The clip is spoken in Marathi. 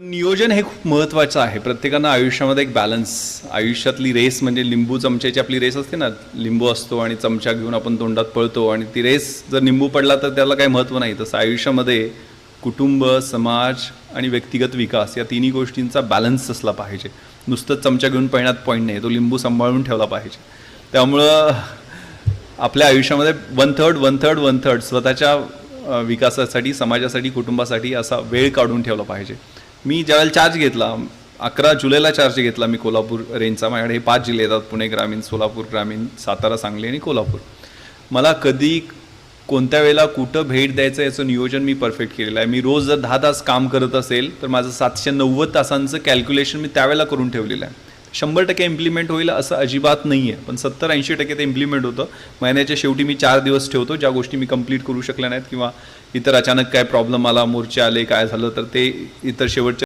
नियोजन हे खूप महत्त्वाचं आहे. प्रत्येकानं आयुष्यामध्ये एक बॅलन्स आयुष्यातली रेस म्हणजे लिंबू चमच्याची आपली रेस असते ना लिंबू असतो आणि चमचा घेऊन आपण तोंडात पळतो आणि ती रेस जर लिंबू पडला तर त्याला काही महत्त्व नाही. तसं आयुष्यामध्ये कुटुंब समाज आणि व्यक्तिगत विकास या तिन्ही गोष्टींचा बॅलन्स असला पाहिजे. नुसतंच चमचा घेऊन पळण्यात पॉईंट नाही तो लिंबू सांभाळून ठेवला पाहिजे. त्यामुळं आपल्या आयुष्यामध्ये one third one third one third स्वतःच्या विकासासाठी समाजासाठी कुटुंबासाठी असा वेळ काढून ठेवला पाहिजे. मी ज्यावेळेला चार्ज घेतला अकरा जुलैला चार्ज घेतला मी कोल्हापूर रेंजचा माझ्याकडे हे पाच जिल्हे येतात पुणे ग्रामीण सोलापूर ग्रामीण सातारा सांगली आणि कोल्हापूर. मला कधी कोणत्या वेळेला कुठं भेट द्यायचं याचं नियोजन मी परफेक्ट केलेलं आहे. मी रोज जर दहा तास काम करत असेल तर माझं सातशे नव्वद तासांचं कॅल्क्युलेशन मी त्यावेळेला करून ठेवलेलं आहे. शंभर टक्के इम्प्लिमेंट होईल असं अजिबात नाही आहे पण सत्तर ऐंशी टक्के ते इम्प्लिमेंट होतं. महिन्याच्या शेवटी मी चार दिवस ठेवतो. ज्या गोष्टी मी कंप्लीट करू शकल्या नाहीत किंवा इतर अचानक काय प्रॉब्लेम आला मोर्चे आले काय झालं तर ते इतर शेवटच्या